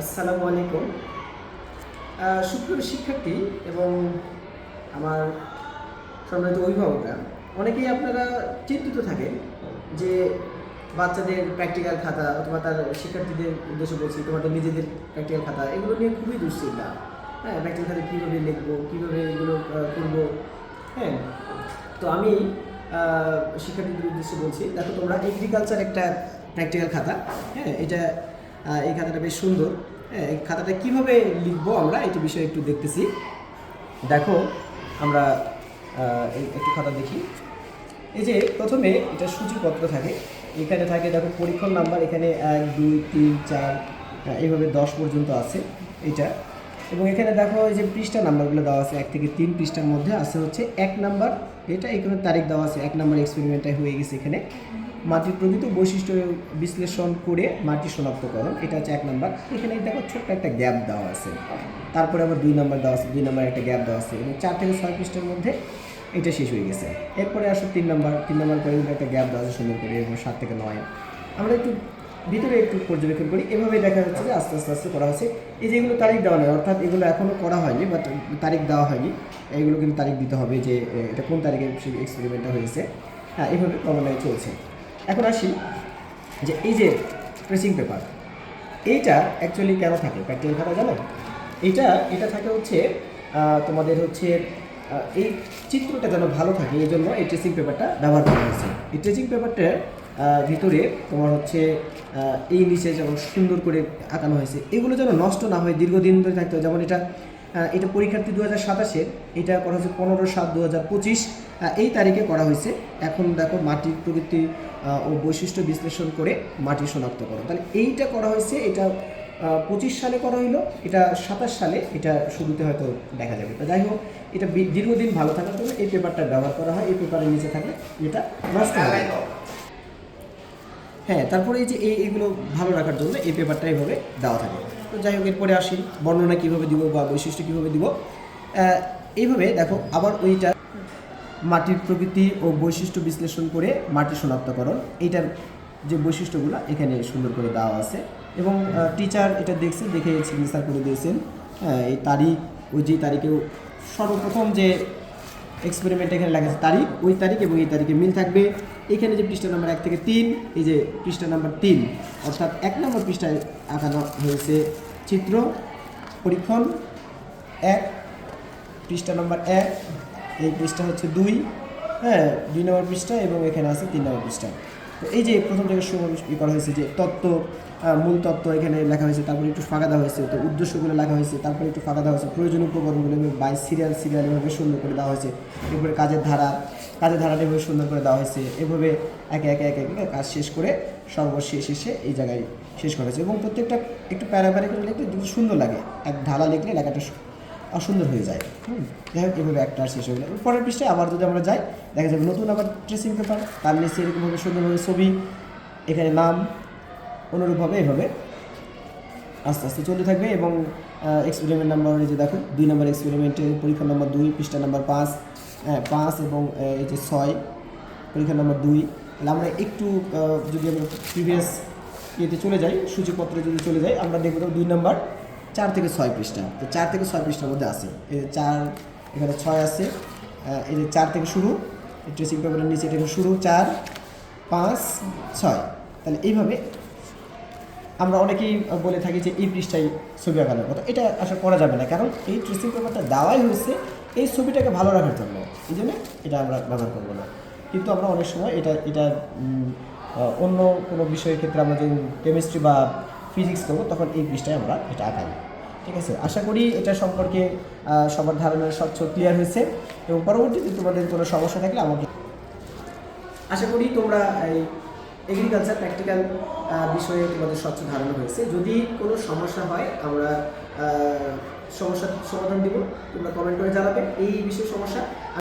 আসসালামু আলাইকুম। সুপ্রিয় শিক্ষার্থী এবং আমার সম্মানিত অভিভাবকরা, অনেকেই আপনারা চিন্তিত থাকেন যে বাচ্চাদের প্র্যাকটিক্যাল খাতা অথবা তার শিক্ষার্থীদের উদ্দেশ্যে বলছি, তোমাদের নিজেদের প্র্যাকটিক্যাল খাতা, এগুলো নিয়ে খুবই দুশ্চিন্তা। হ্যাঁ প্র্যাকটিক্যাল খাতা কীভাবে লিখব, কীভাবে এগুলো করব? হ্যাঁ তো আমি শিক্ষার্থীদের উদ্দেশ্যে বলছি, দেখো তোমরা এগ্রিকালচার একটা প্র্যাকটিক্যাল খাতা হ্যাঁ এটা এই খাতাটা বেশ সুন্দর। হ্যাঁ এই খাতাটা কীভাবে লিখব আমরা এটা বিষয়ে একটু দেখতেছি। দেখো, আমরা একটু খাতা দেখি। এই যে প্রথমে এটা সূচিপত্র থাকে। এখানে থাকে, দেখো, পরীক্ষণ নাম্বার এখানে এক, দুই, তিন, চার এইভাবে দশ পর্যন্ত আছে এটা। এবং এখানে দেখো, এই যে পৃষ্ঠা নাম্বারগুলো দেওয়া আছে, এক থেকে তিন পৃষ্ঠার মধ্যে আছে হচ্ছে এক নাম্বার। এটা এখানে তারিখ দেওয়া আছে, এক নাম্বার এক্সপেরিমেন্টটাই হয়ে গেছে এখানে। মাটির প্রকৃত বৈশিষ্ট্য বিশ্লেষণ করে মাটি শনাক্তকরণ, এটা হচ্ছে এক নাম্বার। এখানে দেখো ছোট্ট একটা গ্যাপ দেওয়া আছে। তারপরে আবার দুই নাম্বার দেওয়া আছে, দুই নাম্বার একটা গ্যাপ দেওয়া আছে। এবং চার থেকে ছয় পৃষ্ঠার মধ্যে এটা শেষ হয়ে গেছে। এরপরে আসো তিন নাম্বার তিন নাম্বার কিন্তু একটা গ্যাপ দেওয়া আছে সুন্দর করে এবং সাত থেকে নয়। আমরা একটু ভিতরে একটু পর্যবেক্ষণ করি। এভাবে দেখা যাচ্ছে যে আস্তে আস্তে আস্তে করা হয়েছে। এই যে এগুলো তারিখ দেওয়া নেই, অর্থাৎ এগুলো এখনও করা হয়নি বাট তারিখ দেওয়া হয়নি। এগুলো কিন্তু তারিখ দিতে হবে যে এটা কোন তারিখে এক্সপেরিমেন্টটা হয়েছে। হ্যাঁ এইভাবে ক্রমান্বয়ে চলছে। এখন আসি যে এই যে ট্রেসিং পেপার এইটা অ্যাকচুয়ালি কেন থাকে? প্র্যাকটিক্যাল খাতা জানো? এইটা, এটা থাকে হচ্ছে তোমাদের হচ্ছে এই চিত্রটা যেন ভালো থাকে, এই জন্য এই ট্রেসিং পেপারটা ব্যবহার করা হয়েছে। এই ট্রেসিং পেপারটার ভিতরে তোমার হচ্ছে এই নিচে যেমন সুন্দর করে আঁকানো হয়েছে, এগুলো যেন নষ্ট না হয়, দীর্ঘদিন ধরে থাকতে হয়। যেমন এটা এটা পরীক্ষার্থী দু হাজার সাতাশের এটা করা হয়েছে পনেরো সাত দু হাজার পঁচিশ এই তারিখে করা হয়েছে। এখন দেখো মাটির প্রকৃতি ও বৈশিষ্ট্য বিশ্লেষণ করে মাটি শনাক্ত করো। তাহলে এইটা করা হয়েছে, এটা পঁচিশ সালে করা হইল, এটা সাতাশ সালে, এটা শুরুতে হয়তো দেখা যাবে। তো যাই হোক, এটা দীর্ঘদিন ভালো থাকার জন্য এই পেপারটা ব্যবহার করা হয়, এই পেপারের নিচে থাকলে এটা নষ্ট। হ্যাঁ তারপরে এই যে এই এগুলো ভালো রাখার জন্য এই পেপারটা এইভাবে দেওয়া থাকে। তো যাই হোক, এরপরে আসি, বর্ণনা কীভাবে দিব বা বৈশিষ্ট্য কীভাবে দিব। এইভাবে দেখো, আবার ওইটা মাটির প্রকৃতি ও বৈশিষ্ট্য বিশ্লেষণ করে মাটি শনাক্তকরণ এটার যে বৈশিষ্ট্যগুলো এখানে সুন্দর করে দেওয়া আছে। এবং টিচার এটা দেখছে, দেখে সিগনেচার করে দিয়েছেন। এই তারিখ, ওই যে তারিখেও সর্বপ্রথম যে এক্সপেরিমেন্ট এখানে লেখা তারিখ, ওই তারিখ এবং এই তারিখে মিল থাকবে। এখানে যে পৃষ্ঠা নাম্বার এক থেকে তিন, এই যে পৃষ্ঠা নাম্বার তিন, অর্থাৎ এক নম্বর পৃষ্ঠায় আঁকানো হয়েছে চিত্র, পরীক্ষণ, এক, পৃষ্ঠা নম্বর এক এই পৃষ্ঠা হচ্ছে দুই হ্যাঁ দুই নম্বর পৃষ্ঠা এবং এখানে আছে তিন নম্বর পৃষ্ঠা। তো এই যে প্রথম থেকে শুরু করা হয়েছে যে তত্ত্ব মূল তত্ত্ব এখানে লেখা হয়েছে, তারপরে একটু ফাঁকা দেওয়া হয়েছে, তো উদ্দেশ্যগুলো লেখা হয়েছে, তারপরে একটু ফাঁকা দেওয়া হয়েছে প্রয়োজনীয় উপকরণগুলো বাই সিরিয়াল সিরিয়াল এভাবে সুন্দর করে দেওয়া হয়েছে, এরপরে কাজের ধারা, কাজের ধারাটা এভাবে সুন্দর করে দেওয়া হয়েছে, এভাবে একে একে একে একে কাজ শেষ করে সর্বশেষ এসে এই জায়গায় শেষ করা হয়েছে এবং প্রত্যেকটা একটু প্যারা প্যারা করে লিখলে সুন্দর লাগে, এক ঢালা লিখলে লেখাটা সু- অসুন্দর হয়ে যায়। হুম যাই হোক এভাবে একটা শেষ হয়ে গেল। পরের পৃষ্ঠায় আবার যদি আমরা যাই দেখা যাবে নতুন আবার ট্রেসিং পেপার তার নিচে এরকমভাবে সুন্দরভাবে ছবি এখানে নাম অনুরূপভাবে এভাবে আস্তে আস্তে চলতে থাকবে এবং এক্সপেরিমেন্ট নাম্বার এই যে দেখো দুই নম্বর এক্সপেরিমেন্টের পরীক্ষা নম্বর দুই পৃষ্ঠা নাম্বার পাঁচ হ্যাঁ, পাঁচ এবং এই যে ছয় পরীক্ষা নম্বর দুই। তাহলে আমরা একটু যদি আমরা প্রিভিয়াস ইয়েতে চলে যাই সূচিপত্রে যদি চলে যাই আমরা দেখব দুই নম্বর চার থেকে ছয় পৃষ্ঠা। তো চার থেকে ছয় পৃষ্ঠার মধ্যে আছে। এই যে চার, এখানে ছয় আছে। এই যে চার থেকে শুরু ড্রেসিং পেপারের নিচে থেকে শুরু, চার, পাঁচ, ছয়। তাহলে এইভাবে আমরা অনেকেই বলে থাকি যে এই পৃষ্ঠায় ছবি আঁকানোর কথা। এটা আসলে করা যাবে না। কারণ এই ট্রেসিং পেপারটা দেওয়াই হয়েছে এই ছবিটাকে ভালো রাখার জন্য। এই জন্য এটা আমরা ব্যবহার করব না। কিন্তু আমরা অনেক সময় এটা এটা অন্য কোনো বিষয়ের ক্ষেত্রে আমরা যদি কেমিস্ট্রি বা ফিজিক্স করব, তখন এই পৃষ্ঠায় আমরা এটা আঁকাই। ঠিক আছে, আশা করি এটা সম্পর্কে সবার ধারণা স্বচ্ছ ক্লিয়ার হয়েছে এবং পরবর্তীতে তোমাদের কোনো সমস্যা থাকলে আমাকে আশা করি তোমরা এই এগ্রিকালচার প্র্যাকটিক্যাল বিষয়ে তোমাদের স্বচ্ছ ধারণা হয়েছে। যদি কোনো সমস্যা হয়, আমরা সমস্যার সমাধান দিব। তোমরা কমেন্ট করে জানাবে। এই বিষয়ে সমস্যা